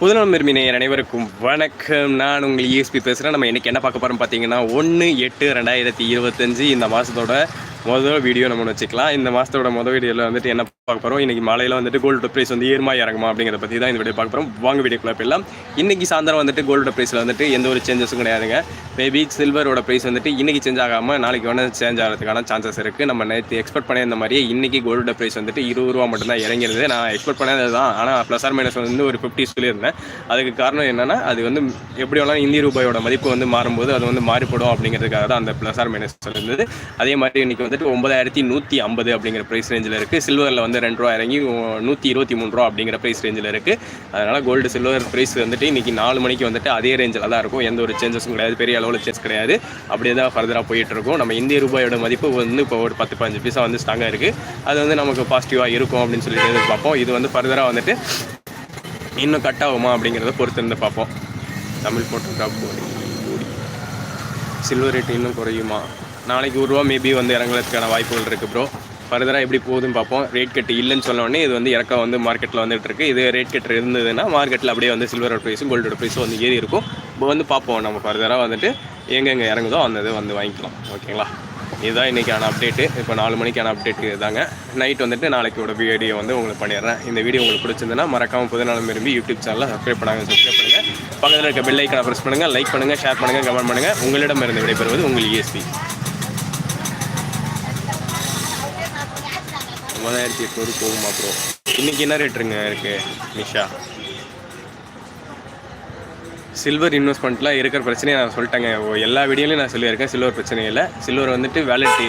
புதுநலம் விரும்பினர் அனைவருக்கும் வணக்கம். நான் உங்கள் இஎஸ்பி பேசுகிறேன் நம்ம இன்றைக்கி என்ன பார்க்க போகிறோம் பார்த்தீங்கன்னா ஒன்று எட்டு ரெண்டாயிரத்தி இருபத்தஞ்சு இந்த மாதத்தோட முதல் வீடியோ நம்ம வச்சுக்கலாம். இந்த மாதத்தோட முதல் வீடியோவில் வந்துட்டு என்ன பார்க்க போகிறோம் இன்றைக்கி மாலையில் வந்துட்டு கோல்டு ப்ரைஸ் வந்து ஏறுமா இறங்குமா அப்படிங்கிறத பற்றி தான் இந்த வீடியோ பார்க்க போகிறோம் வாங்க வீடியோக்குள்ள போயிடலாம். இன்றைக்கி சாயந்தரம் வந்துட்டு கோல்டு ப்ரைஸில் வந்துட்டு எந்த ஒரு சேஞ்சஸும் கிடையாதுங்க. மேபி சில்வரோட ப்ரைஸ் வந்துட்டு இன்றைக்கி சேஞ்ச் ஆகாமல் நாளைக்கு வேணால் சேஞ்ச் ஆகிறதுக்கான சான்சஸ் இருக்குது நம்ம நேற்று எக்ஸ்பெக்ட் பண்ணியிருந்த மாதிரியே இன்றைக்கி கோல்டு ப்ரைஸ் வந்துட்டு இருபது ரூபா மட்டும்தான் இறங்கிருது. நான் எக்ஸ்பெக்ட் பண்ணது தான் ஆனால் ப்ளஸ் ஆர் மைனஸ் வந்து ஒரு ஃபிஃப்டி சொல்லியிருந்தேன். அதுக்கு காரணம் என்னென்னா அது வந்து எப்படி வேணாலும் இந்திய ரூபாயோட மதிப்பு வந்து மாறும்போது அது வந்து மாறிப்படும் அப்படிங்கிறதுக்காக தான் அந்த ப்ளஸ் ஆர் மைனஸ் இருந்தது அதே மாதிரி இன்றைக்கி வந்துட்டு ஒன்பதாயிரத்தி நூற்றி ஐம்பது அப்படிங்கிற ப்ரைஸ் ரேஞ்சில் இருக்குது சில்வரில் வந்து ரெண்டு ரூபா இறங்கி நூற்றி இருபத்தி மூணு ரூபா அப்படிங்கிற ப்ரைஸ் ரேஞ்சில் இருக்குது அதனால் கோல்டு சில்வர் ப்ரைஸ் வந்துட்டு இன்றைக்கி நாலு மணிக்கு வந்துட்டு அதே ரேஞ்சில் தான் இருக்கும். எந்த ஒரு சேஞ்சஸும் கிடையாது. பெரிய அளவில் சேஞ்ச் கிடையாது. அப்படியே தான் ஃபர்தராக போயிட்டுருக்கும் நம்ம இந்திய ரூபாயோட மதிப்பு வந்து இப்போ ஒரு பத்து பதினஞ்சு பைசா வந்து ஸ்ட்ராங்காக இருக்குது அது வந்து நமக்கு பாசிட்டிவாக இருக்கும் அப்படின்னு சொல்லிட்டு எதிர்பார்ப்போம். இது வந்து ஃபர்தராக வந்துட்டு இன்னும் கட் ஆகுமா அப்படிங்கிறத பொறுத்து இருந்து பார்ப்போம். தமிழ் போட்டோகிராஃப் சில்வர் ரேட் இன்னும் குறையுமா? நாளைக்கு ஒரு ரூபா மேபி வந்து இறங்குறதுக்கான வாய்ப்புகள் இருக்குது ப்ரோ ஃபர்தராக எப்படி போகுதுன்னு பார்ப்போம். ரேட் கட்டு இல்லைன்னு சொன்ன இது வந்து இறக்கம் வந்து மார்க்கெட்டில் வந்துட்டு இருக்கு. இது ரேட் கட்டு இருந்ததுன்னா மார்க்கெட்டில் அப்படியே வந்து சில்வரோட ப்ரைஸும் கோல்டோட ப்ரைஸும் வந்து ஏறி இருக்கும். இப்போ வந்து பார்ப்போம். நம்ம ஃபர்தராக வந்துட்டு எங்கெங்கே இறங்குதோ அந்த இது வந்து வாங்கிக்கலாம். ஓகேங்களா இதுதான் இன்றைக்கான அப்டேட்டு இப்போ நாலு மணிக்கான அப்டேட்டு இதாங்க நைட் வந்துட்டு நாளைக்கோட வீடியோ வந்து உங்களுக்கு பண்ணிடுறேன். இந்த வீடியோ உங்களுக்கு பிடிச்சிருந்தனா மறக்காமல் புதுநாள் விரும்பி யூடியூப் சேனலில் சப்ஸ்கிரைப் பண்ணாங்க சப்ஸ்கிரைப் பண்ணுங்கள் பக்கத்தில் இருக்க பெல் ஐக்கனை ப்ரெஸ் பண்ணுங்கள் லைக் பண்ணுங்கள் ஷேர் பண்ணுங்கள் கமெண்ட் பண்ணுங்கள் உங்களிடம் இருந்து விடைபெறுவது உங்கள் இஎஸ்பி ஒன்பதாயிரத்தி எட்நூறு போகுமா ப்ரோ இன்றைக்கி என்ன ரேட்டுங்க இருக்குது நிஷா? சில்வர் இன்வெஸ்ட்மெண்ட்டில் இருக்கிற பிரச்சனையை நான் சொல்லிட்டேங்க. ஓ, எல்லா வீடியோலையும் நான் சொல்லியிருக்கேன் சில்வர் பிரச்சனை இல்லை சில்வர் வந்துட்டு வேலிட்டி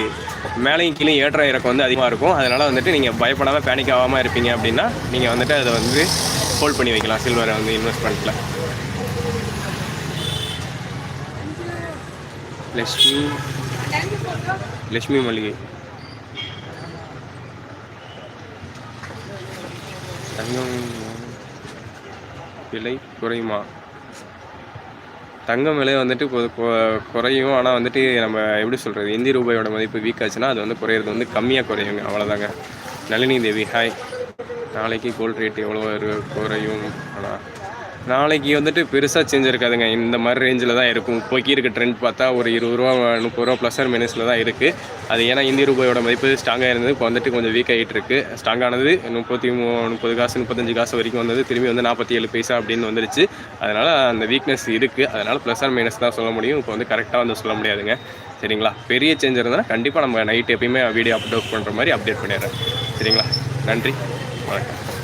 மேலேயும் கீழே ஏற்ற இறக்கம் வந்து அதிகமாக இருக்கும். அதனால் வந்துட்டு நீங்கள் பயப்படாமல் பேனிக் ஆகாமல் இருப்பீங்க அப்படின்னா நீங்கள் வந்துட்டு அதை வந்து ஹோல்ட் பண்ணி வைக்கலாம் சில்வரை வந்து இன்வெஸ்ட்மெண்ட்டில் லக்ஷ்மி லக்ஷ்மி மளிகை தங்கம் விலை குறையுமா? தங்கம் விலை வந்துட்டு குறையும். ஆனால் வந்துட்டு நம்ம எப்படி சொல்கிறது இந்திய ரூபாயோட மதிப்பு வீக் ஆச்சுன்னா அது வந்து குறையிறது வந்து கம்மியாக குறையுங்க. அவ்வளோதாங்க நளினி தேவி ஹாய் நாளைக்கு கோல்ட் ரேட் எவ்வளோ குறையும்? ஆனால் நாளைக்கு வந்துட்டு பெருசாக சேஞ்ச் இருக்காதுங்க. இந்த மாதிரி ரேஞ்சில் தான் இருக்கும். இப்போக்கி இருக்க ட்ரெண்ட் பார்த்தா ஒரு இருபது ரூபா முப்பது ரூபா ப்ளஸ் ஆர் மைனஸில் தான் இருக்குது அது ஏன்னா இந்திய ரூபாயோட மதிப்பு ஸ்ட்ராங்காக இருந்தது. இப்போ வந்துட்டு கொஞ்சம் வீக் ஆகிட்டு இருக்கு. ஸ்ட்ராங்கானது முப்பத்தி மூ முப்பது காசு முப்பத்தஞ்சு காசு வரைக்கும் வந்தது. திரும்பி வந்து நாற்பத்தி ஏழு பைசா அப்படின்னு வந்துருச்சு. அதனால் அந்த வீக்னஸ் இருக்குது அதனால் ப்ளஸ் ஆர் மைனஸ் தான் சொல்ல முடியும். இப்போ வந்து கரெக்டாக வந்து சொல்ல முடியாதுங்க. சரிங்களா? பெரிய சேஞ்ச் இருந்தால் கண்டிப்பாக நம்ம நைட் எப்பயுமே வீடியோ அப்லோட் பண்ணுற மாதிரி அப்டேட் பண்ணிடுறேன். சரிங்களா? நன்றி. வணக்கம்.